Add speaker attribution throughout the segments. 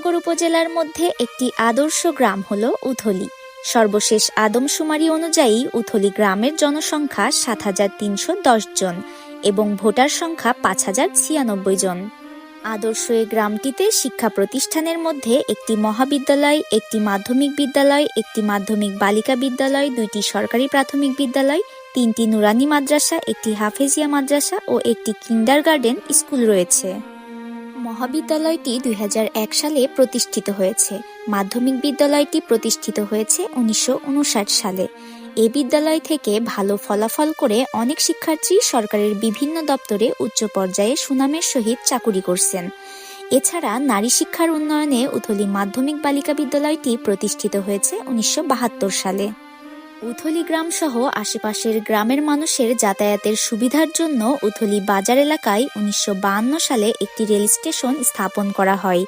Speaker 1: উপজেলার মধ্যে একটি আদর্শ গ্রাম হল উথলি। সর্বশেষ আদমশুমারি অনুযায়ী উথলি গ্রামের জনসংখ্যা সাত হাজার তিনশো দশ জন এবং ভোটার সংখ্যা পাঁচ হাজার ছিয়ানব্বই জন। আদর্শ এই গ্রামটিতে শিক্ষা প্রতিষ্ঠানের মধ্যে একটি মহাবিদ্যালয়, একটি মাধ্যমিক বিদ্যালয়, একটি মাধ্যমিক বালিকা বিদ্যালয়, দুইটি সরকারি প্রাথমিক বিদ্যালয়, তিনটি নুরানি মাদ্রাসা, একটি হাফেজিয়া মাদ্রাসা ও একটি কিন্ডারগার্ডেন স্কুল রয়েছে। মহাবিদ্যালয়টি দুই হাজার এক সালে প্রতিষ্ঠিত হয়েছে। মাধ্যমিক বিদ্যালয়টি প্রতিষ্ঠিত হয়েছে উনিশশো উনষাট সালে। এ বিদ্যালয় থেকে ভালো ফলাফল করে অনেক শিক্ষার্থী সরকারের বিভিন্ন দপ্তরে উচ্চ পর্যায়ে সুনামের সহিত চাকুরি করছেন। এছাড়া নারী শিক্ষার উন্নয়নে উথলি মাধ্যমিক বালিকা বিদ্যালয়টি প্রতিষ্ঠিত হয়েছে উনিশশো বাহাত্তর সালে। উথলি গ্রাম সহ আশেপাশের গ্রামের মানুষের যাতায়াতের সুবিধার জন্য উথলি বাজার এলাকায় উনিশশো সালে একটি রেল স্টেশন স্থাপন করা হয়।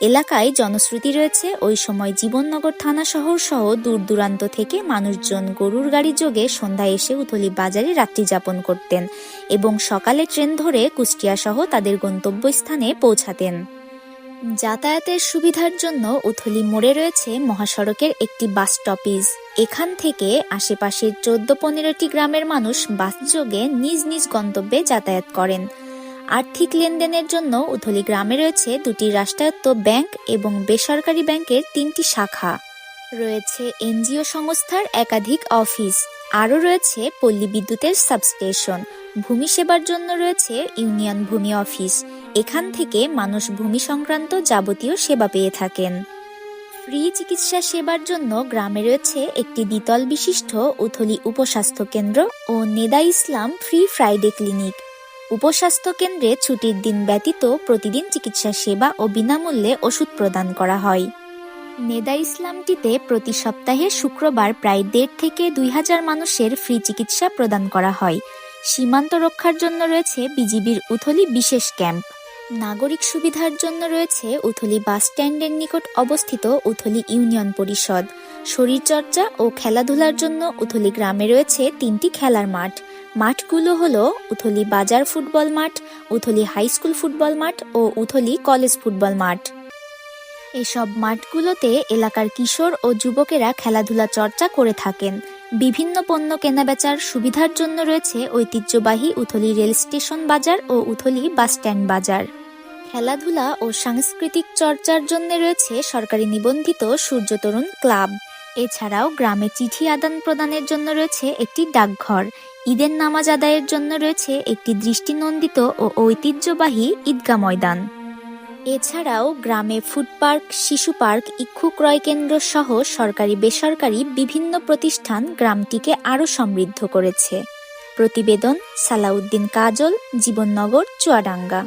Speaker 1: এলাকায় জনশ্রুতি রয়েছে, ওই সময় জীবননগর থানা শহর সহ দূর দূরান্ত থেকে মানুষজন গরুর গাড়ি যোগে সন্ধ্যায় এসে উথলি বাজারে রাত্রি যাপন করতেন এবং সকালে ট্রেন ধরে কুষ্টিয়া সহ তাদের গন্তব্যস্থানে পৌঁছাতেন। যাতায়াতের সুবিধার জন্য উথলি মোড়ে রয়েছে মহাসড়কের একটি বাস স্টপিজ। এখান থেকে আশেপাশের চোদ্দ পনেরোটি গ্রামের মানুষ বাসযোগে নিজ নিজ গন্তব্যে যাতায়াত করেন। আর্থিক লেনদেনের জন্য উথলি গ্রামে রয়েছে দুটি রাষ্ট্রায়ত্ত ব্যাংক এবং বেসরকারি ব্যাংকের তিনটি শাখা। রয়েছে এনজিও সংস্থার একাধিক অফিস। আরও রয়েছে পল্লী বিদ্যুতের সাবস্টেশন। ভূমি সেবার জন্য রয়েছে ইউনিয়ন ভূমি অফিস। এখান থেকে মানুষ ভূমি সংক্রান্ত যাবতীয় সেবা পেয়ে থাকেন। ফ্রি চিকিৎসা সেবার জন্য গ্রামে রয়েছে একটি দ্বিতল বিশিষ্ট উথলি উপস্বাস্থ্য কেন্দ্র ও Neda Islam free Friday clinic. উপস্বাস্থ্য কেন্দ্রে ছুটির দিন ব্যতীত প্রতিদিন চিকিৎসা সেবা ও বিনামূল্যে ওষুধ প্রদান করা হয়। নেদা ইসলামটিতে প্রতি সপ্তাহে শুক্রবার প্রায় দেড় থেকে দুই হাজার মানুষের ফ্রি চিকিৎসা প্রদান করা হয়। সীমান্ত রক্ষার জন্য রয়েছে বিজিবির উথলি বিশেষ ক্যাম্প। নাগরিক সুবিধার জন্য রয়েছে উথলি বাস স্ট্যান্ডের নিকট অবস্থিত উথলি ইউনিয়ন পরিষদ। শরীরচর্চা ও খেলাধুলার জন্য উথলি গ্রামে রয়েছে তিনটি খেলার মাঠ। মাঠগুলো হলো উথলি বাজার ফুটবল মাঠ, উথলি হাই স্কুল ফুটবল মাঠ ও উথলি কলেজ ফুটবল মাঠ। এসব মাঠগুলোতে এলাকার কিশোর ও যুবকেরা খেলাধুলা চর্চা করে থাকেন। বিভিন্ন পণ্য কেনাবেচার সুবিধার জন্য রয়েছে ঐতিহ্যবাহী উথলি রেল স্টেশন বাজার ও উথলি বাসস্ট্যান্ড বাজার। খেলাধুলা ও সাংস্কৃতিক চর্চার জন্য রয়েছে সরকারি নিবন্ধিত সূর্যতরুণ ক্লাব। এছাড়াও গ্রামে চিঠি আদান প্রদানের জন্য রয়েছে একটি ডাকঘর। ঈদের নামাজ আদায়ের জন্য রয়েছে একটি দৃষ্টিনন্দিত ও ঐতিহ্যবাহী ঈদগা ময়দান। এছাড়াও গ্রামে ফুড পার্ক শিশু পার্ক ইক্ষু ক্রয় কেন্দ্র সহ সরকারি, বেসরকারি বিভিন্ন প্রতিষ্ঠান গ্রামটিকে আরও সমৃদ্ধ করেছে। প্রতিবেদন সালাউদ্দিন কাজল, জীবননগর, চুয়াডাঙ্গা।